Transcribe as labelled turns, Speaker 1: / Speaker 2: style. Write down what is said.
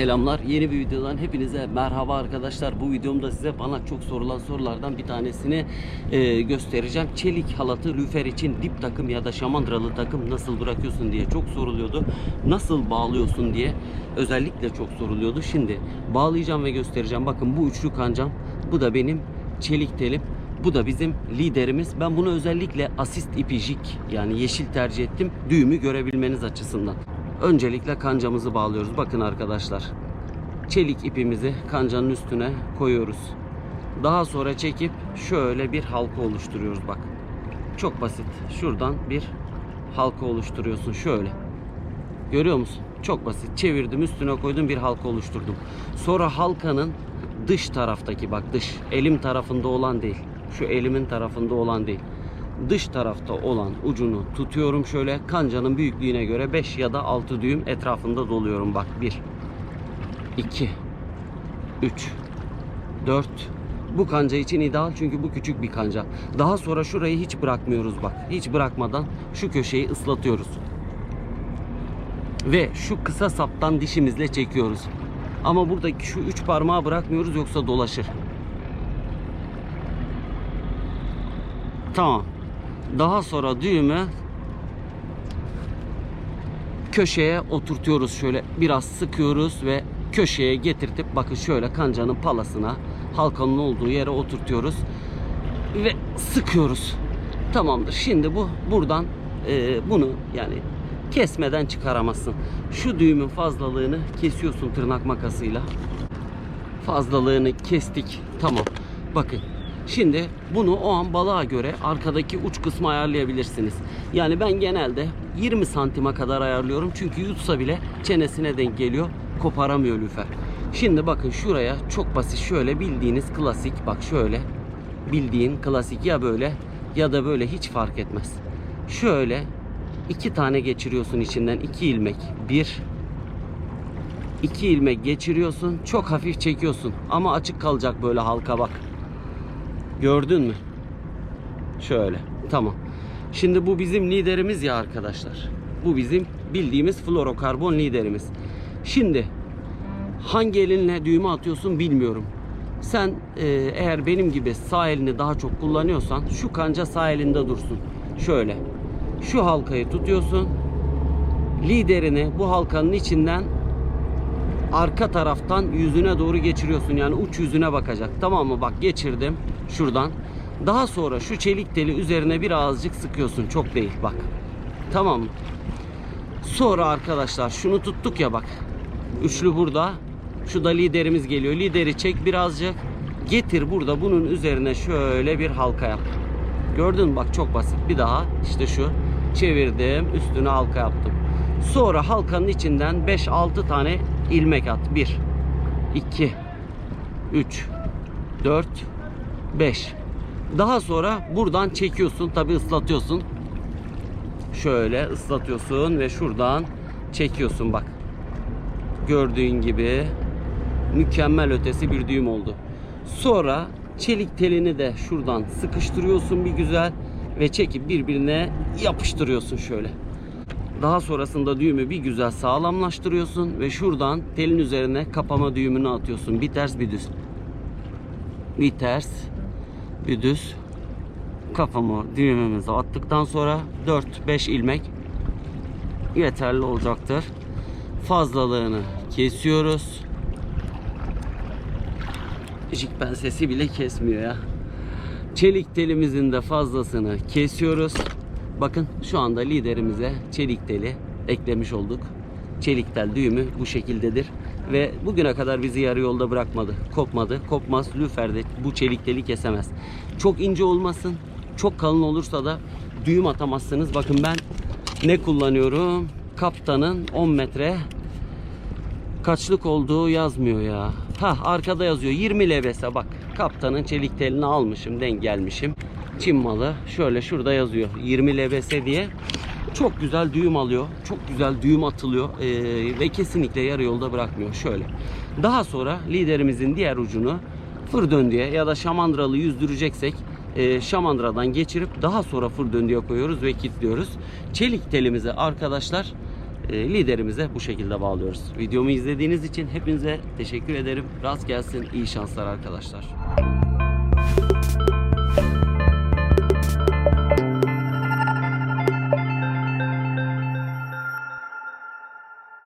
Speaker 1: Selamlar. Yeni bir videodan hepinize merhaba arkadaşlar. Bu videomda size bana çok sorulan sorulardan bir tanesini e, göstereceğim. Çelik halatı lüfer için dip takım ya da şamandıralı takım nasıl bırakıyorsun diye çok soruluyordu. Nasıl bağlıyorsun diye özellikle çok soruluyordu. Şimdi bağlayacağım ve göstereceğim. Bakın bu üçlü kancam. Bu da benim çelik telim. Bu da bizim liderimiz. Ben bunu özellikle asist ipijik yani yeşil tercih ettim. Düğümü görebilmeniz açısından. Öncelikle kancamızı bağlıyoruz. Bakın arkadaşlar. Çelik ipimizi kancanın üstüne koyuyoruz. Daha sonra çekip şöyle bir halka oluşturuyoruz bak. Çok basit. Şuradan bir halka oluşturuyorsun şöyle. Görüyor musun? Çok basit. Çevirdim üstüne koydum bir halka oluşturdum. Sonra halkanın dış taraftaki bak dış elim tarafında olan değil. Şu elimin tarafında olan değil. Dış tarafta olan ucunu tutuyorum şöyle kancanın büyüklüğüne göre 5 ya da 6 düğüm etrafında doluyorum bak 1 2 3 4 bu kanca için ideal çünkü bu küçük bir kanca. Daha sonra şurayı hiç bırakmıyoruz bak. Hiç bırakmadan şu köşeyi ıslatıyoruz. Ve şu kısa saptan dişimizle çekiyoruz. Ama buradaki şu üç parmağı bırakmıyoruz yoksa dolaşır. Tamam. Daha sonra düğümü köşeye oturtuyoruz şöyle biraz sıkıyoruz ve köşeye getirtip bakın şöyle kancanın palasına halkanın olduğu yere oturtuyoruz ve sıkıyoruz. Tamamdır. Şimdi bu buradan e, bunu yani kesmeden çıkaramazsın. Şu düğümün fazlalığını kesiyorsun tırnak makasıyla. Fazlalığını kestik. Tamam. Bakın. Şimdi bunu o an balığa göre arkadaki uç kısmı ayarlayabilirsiniz. Yani ben genelde 20 santime kadar ayarlıyorum. Çünkü yutsa bile çenesine denk geliyor. Koparamıyor lüfer. Şimdi bakın şuraya çok basit şöyle bildiğiniz klasik bak şöyle bildiğin klasik ya böyle ya da böyle hiç fark etmez. Şöyle iki tane geçiriyorsun içinden iki ilmek. Bir iki ilmek geçiriyorsun. Çok hafif çekiyorsun. Ama açık kalacak böyle halka bak. Gördün mü? Şöyle. Tamam. Şimdi bu bizim liderimiz ya arkadaşlar. Bu bizim bildiğimiz fluorokarbon liderimiz. Şimdi hangi elinle düğme atıyorsun bilmiyorum. Sen e, eğer benim gibi sağ elini daha çok kullanıyorsan şu kanca sağ elinde dursun. Şöyle. Şu halkayı tutuyorsun. Liderini bu halkanın içinden arka taraftan yüzüne doğru geçiriyorsun. Yani uç yüzüne bakacak. Tamam mı? Bak geçirdim şuradan. Daha sonra şu çelik teli üzerine birazcık sıkıyorsun. Çok değil bak. Tamam mı? Sonra arkadaşlar şunu tuttuk ya bak. Üçlü burada. Şu da liderimiz geliyor. Lideri çek birazcık. Getir burada bunun üzerine şöyle bir halka yap. Gördün mü? Bak çok basit. Bir daha işte şu. Çevirdim. Üstüne halka yaptım. Sonra halkanın içinden 5-6 tane ilmek at. 1 2 3 4 5 Daha sonra buradan çekiyorsun. Tabi ıslatıyorsun. Şöyle ıslatıyorsun ve şuradan çekiyorsun bak. Gördüğün gibi mükemmel ötesi bir düğüm oldu. Sonra çelik telini de şuradan sıkıştırıyorsun bir güzel ve çekip birbirine yapıştırıyorsun şöyle. Daha sonrasında düğümü bir güzel sağlamlaştırıyorsun ve şuradan telin üzerine kapama düğümünü atıyorsun. Bir ters bir düz. Bir ters bir düz. Kafamı düğümümüzü attıktan sonra 4-5 ilmek yeterli olacaktır. Fazlalığını kesiyoruz. Jik pensesi bile kesmiyor ya. Çelik telimizin de fazlasını kesiyoruz. Bakın şu anda liderimize çelik teli eklemiş olduk. Çelik tel düğümü bu şekildedir. Ve bugüne kadar bizi yarı yolda bırakmadı. Kopmadı. Kopmaz. Lüferde bu çelik teli kesemez. Çok ince olmasın. Çok kalın olursa da düğüm atamazsınız. Bakın ben ne kullanıyorum? Kaptanın 10 metre kaçlık olduğu yazmıyor ya. Ha arkada yazıyor 20 levese bak. Kaptanın çelik telini almışım denk gelmişim. Çin malı şöyle şurada yazıyor 20 levs diye. Çok güzel düğüm alıyor. Çok güzel düğüm atılıyor. Ee, ve kesinlikle yarı yolda bırakmıyor. Şöyle. Daha sonra liderimizin diğer ucunu fır döndüye ya da şamandıralı yüzdüreceksek e, şamandıradan geçirip daha sonra fır döndüye koyuyoruz ve kilitliyoruz. Çelik telimizi arkadaşlar e, liderimize bu şekilde bağlıyoruz. Videomu izlediğiniz için hepinize teşekkür ederim. Rast gelsin. iyi şanslar arkadaşlar.